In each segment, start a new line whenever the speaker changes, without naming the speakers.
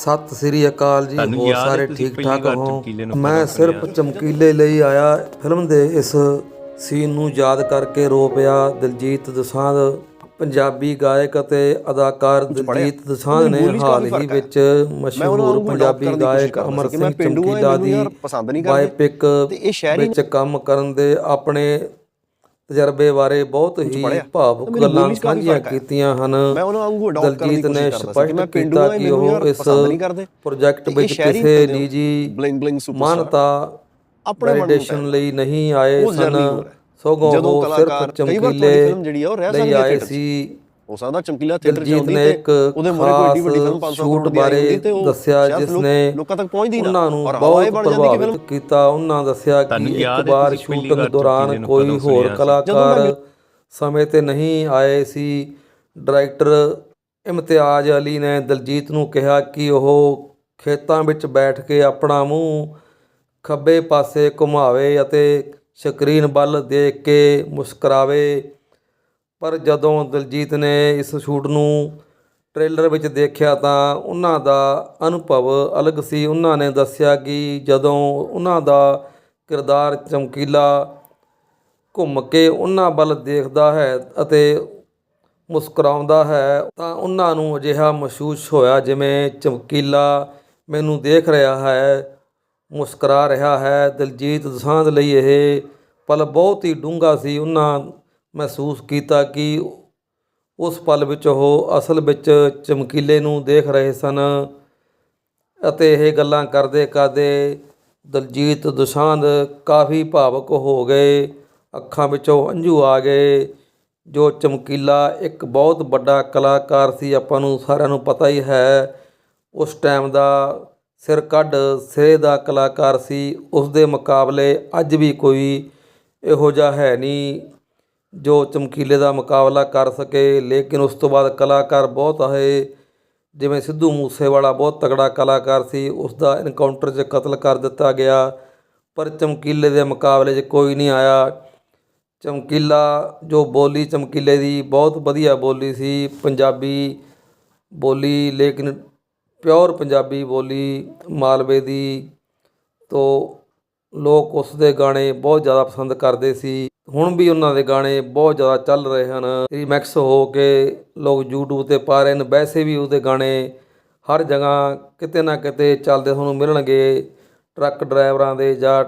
ਸਤਿ ਸ੍ਰੀ ਅਕਾਲ ਜੀ
ਤੁਹਾਨੂੰ
ਹੋਰ
ਯਾਦ ਹੈ
ਸਾਰੇ
ਤੁਸੀਂ
ਠੀਕ
ਪਹਿਲੀ
ਠਾਕ
ਵਾਰ
ਹੋ?
ਚਮਕੀਲੇ ਨੂੰ
ਮੈਂ ਸਿਰਫ ਚਮਕੀਲੇ ਲਈ ਆਇਆ ਫਿਲਮ ਦੇ ਇਸ ਸੀਨ ਨੂੰ ਯਾਦ ਕਰਕੇ ਰੋ ਪਿਆ ਦਿਲਜੀਤ ਦੋਸਾਂਝ ਪੰਜਾਬੀ ਗਾਇਕ ਅਤੇ ਅਦਾਕਾਰ ਦਿਲਜੀਤ ਦੋਸਾਂਝ ਨੇ ਹਾਲ ਹੀ ਵਿੱਚ ਮਸ਼ਹੂਰ ਪੰਜਾਬੀ ਗਾਇਕ ਅਮਰ ਸਿੰਘ ਚਮਕੀਲਾ ਦੀ
ਪਸੰਦ ਨਹੀਂ ਕਰਦੇ।
ਬਾਇਪਿਕ
ਤੇ ਇਹ ਸ਼ਹਿਰੀ
ਵਿੱਚ ਕੰਮ ਕਰਨ ਦੇ ਆਪਣੇ ਤਜਰਬੇ ਬਾਰੇ ਬਹੁਤ ਹੀ। ਭਾਵੁਕ ਗੱਲਾਂ ਸਾਂਝੀਆਂ। ਕੀਤੀਆਂ ਹਨ
ਮੈਂ ਉਹਨਾਂ ਵਾਂਗੂ adopt ਕਰਨ ਦੀ
ਦਲਜੀਤ ਨੇ ਸਪਸ਼ਟ ਕੀਤਾ ਕਿ ਉਹ ਇਸ। ਪ੍ਰੋਜੈਕਟ ਵਿੱਚ ਕਿਸੇ ਨਿੱਜੀ ਮਾਨਤਾ
ਆਪਣੇ
ਲਈ ਨਹੀਂ ਆਏ ਸਨ। ਸਗੋਂ ਉਹ ਸਿਰਫ ਚਮਕੀਲੇ ਲਈ ਆਏ। ਸੀ
ਹੋ ਸਕਦਾ ਚਮਕੀਲਾ ਥੀਏਟਰ ਚ ਆਉਂਦੀ ਤੇ ਉਹਦੇ ਮੂਹਰੇ ਕੋਈ ਏਡੀ ਵੱਡੀ ਫਿਲਮ 500
ਸ਼ੂਟ
ਕਰੋੜ ਦੀ ਆਈ
ਬਾਰੇ
ਹੁੰਦੀ ਤੇ ਉਹ
ਦੱਸਿਆ ਜਿਸ
ਲੋਕ-
ਨੇ
ਲੋਕਾਂ ਤੱਕ ਪਹੁੰਚਦੀ ਨਾ
ਉਹਨਾਂ ਨੂੰ ਬਹੁਤ
ਬਣ ਜਾਂਦੀ ਕਿ
ਪ੍ਰਭਾਵਿਤ
ਫਿਲਮ
ਕੀਤਾ। ਉਹਨਾਂ ਦੱਸਿਆ ਕਿ ਇੱਕ ਵਾਰ ਸ਼ੂਟਿੰਗ ਦੌਰਾਨ ਕੋਈ ਹੋਰ? ਕਲਾਕਾਰ ਸਮੇਂ ਤੇ ਨਹੀਂ ਆਏ ਸੀ ਡਾਇਰੈਕਟਰ ਇਮਤਿਆਜ਼ ਅਲੀ ਨੇ ਦਿਲਜੀਤ ਨੂੰ ਕਿਹਾ ਕਿ ਉਹ ਖੇਤਾਂ ਵਿੱਚ ਬੈਠ ਕੇ ਆਪਣਾ ਮੂੰਹ ਖੱਬੇ ਪਾਸੇ ਘੁਮਾਵੇ ਅਤੇ ਸਕਰੀਨ ਵੱਲ ਦੇਖ ਕੇ ਮੁਸਕਰਾਵੇ। ਪਰ ਜਦੋਂ ਦਿਲਜੀਤ ਨੇ ਇਸ ਸ਼ੂਟ ਨੂੰ ਟ੍ਰੇਲਰ ਵਿੱਚ ਦੇਖਿਆ ਤਾਂ ਉਹਨਾਂ ਦਾ ਅਨੁਭਵ ਅਲੱਗ ਸੀ। ਉਹਨਾਂ ਨੇ ਦੱਸਿਆ ਕਿ ਜਦੋਂ ਉਹਨਾਂ ਦਾ ਕਿਰਦਾਰ ਚਮਕੀਲਾ ਘੁੰਮ ਕੇ ਉਹਨਾਂ ਵੱਲ ਦੇਖਦਾ ਹੈ ਅਤੇ ਮੁਸਕਰਾਉਂਦਾ ਹੈ ਤਾਂ ਉਹਨਾਂ ਨੂੰ ਅਜਿਹਾ ਮਹਿਸੂਸ ਹੋਇਆ ਜਿਵੇਂ ਚਮਕੀਲਾ ਮੈਨੂੰ ਦੇਖ ਰਿਹਾ ਹੈ, ਮੁਸਕਰਾ ਰਿਹਾ ਹੈ। ਦਿਲਜੀਤ ਦੋਸਾਂਝ ਲਈ ਇਹ ਪਲ ਬਹੁਤ ਹੀ ਡੂੰਘਾ ਸੀ। ਉਹਨਾਂ ਮਹਿਸੂਸ ਕੀਤਾ ਕਿ ਉਸ ਪਲ ਵਿੱਚ ਉਹ ਅਸਲ ਵਿੱਚ ਚਮਕੀਲੇ ਨੂੰ ਦੇਖ ਰਹੇ ਸਨ ਅਤੇ ਇਹ ਗੱਲਾਂ ਕਰਦੇ ਕਰਦੇ ਦਲਜੀਤ ਦੋਸਾਂਝ ਕਾਫੀ ਭਾਵੁਕ ਹੋ ਗਏ। ਅੱਖਾਂ ਵਿੱਚੋਂ ਹੰਝੂ ਆ ਗਏ, ਜੋ ਚਮਕੀਲਾ ਇੱਕ ਬਹੁਤ ਵੱਡਾ ਕਲਾਕਾਰ ਸੀ। ਆਪਾਂ ਨੂੰ ਸਾਰਿਆਂ ਨੂੰ ਪਤਾ ਹੀ ਹੈ, ਉਸ ਟਾਈਮ ਦਾ ਸਿਰ ਕੱਢ ਸਿਰੇ ਦਾ ਕਲਾਕਾਰ ਸੀ। ਉਸ ਦੇ ਮੁਕਾਬਲੇ ਅੱਜ ਵੀ ਕੋਈ ਇਹੋ ਜਿਹਾ ਹੈ ਨਹੀਂ। ਜੋ ਚਮਕੀਲੇ ਦਾ ਮੁਕਾਬਲਾ ਕਰ ਸਕੇ, ਲੇਕਿਨ ਉਸ ਤੋਂ ਬਾਅਦ ਕਲਾਕਾਰ ਬਹੁਤ ਆਏ। ਜਿਵੇਂ ਸਿੱਧੂ ਮੂਸੇਵਾਲਾ ਬਹੁਤ ਤਗੜਾ ਕਲਾਕਾਰ ਸੀ, ਉਸ ਦਾ ਐਨਕਾਊਂਟਰ 'ਚ ਕਤਲ ਕਰ ਦਿੱਤਾ ਗਿਆ, ਪਰ ਚਮਕੀਲੇ ਦੇ ਮੁਕਾਬਲੇ 'ਚ ਕੋਈ ਨਹੀਂ ਆਇਆ। ਚਮਕੀਲਾ ਜੋ ਬੋਲੀ ਚਮਕੀਲੇ ਦੀ ਬਹੁਤ ਵਧੀਆ ਬੋਲੀ ਸੀ, ਪੰਜਾਬੀ ਬੋਲੀ, ਲੇਕਿਨ ਪਿਓਰ ਪੰਜਾਬੀ ਬੋਲੀ ਮਾਲਵੇ ਦੀ, ਤੋਂ ਲੋਕ ਉਸ ਦੇ ਗਾਣੇ ਬਹੁਤ ਜ਼ਿਆਦਾ ਪਸੰਦ ਕਰਦੇ ਸੀ। ਹੁਣ ਵੀ ਉਹਨਾਂ ਦੇ ਗਾਣੇ ਬਹੁਤ ਜ਼ਿਆਦਾ ਚੱਲ ਰਹੇ ਹਨ। ਰੀਮੈਕਸ ਹੋ ਕੇ ਲੋਕ YouTube ਤੇ ਪਾ ਰਹੇ ਨੇ। ਵੈਸੇ ਵੀ ਉਹਦੇ ਗਾਣੇ ਹਰ ਜਗ੍ਹਾ ਕਿਤੇ ਨਾ ਕਿਤੇ ਚੱਲਦੇ ਤੁਹਾਨੂੰ ਮਿਲਣਗੇ। ਟਰੱਕ ਡਰਾਈਵਰਾਂ ਦੇ ਜਾਂ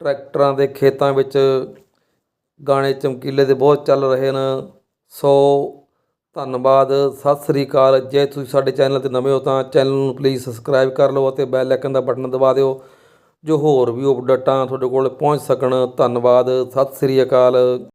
ਟਰੈਕਟਰਾਂ ਦੇ ਖੇਤਾਂ ਵਿੱਚ ਗਾਣੇ ਚਮਕੀਲੇ ਦੇ ਬਹੁਤ ਚੱਲ ਰਹੇ ਨੇ ਸੋ ਧੰਨਵਾਦ। ਸਤਿ ਸ੍ਰੀ ਅਕਾਲ। ਜੇ ਤੁਸੀਂ ਸਾਡੇ ਚੈਨਲ ਤੇ ਨਵੇਂ ਹੋ ਤਾਂ ਚੈਨਲ ਨੂੰ ਪਲੀਜ਼ ਸਬਸਕ੍ਰਾਈਬ ਕਰ ਲਓ ਅਤੇ ਬੈਲ ਆਈਕਨ ਦਾ ਬਟਨ ਦਬਾ ਦਿਓ। ਜੋ ਹੋਰ ਵੀ ਅਪਡੇਟਾਂ ਤੁਹਾਡੇ ਕੋਲ ਪਹੁੰਚ ਸਕਣ। ਧੰਨਵਾਦ ਸਤਿ ਸ੍ਰੀ ਅਕਾਲ।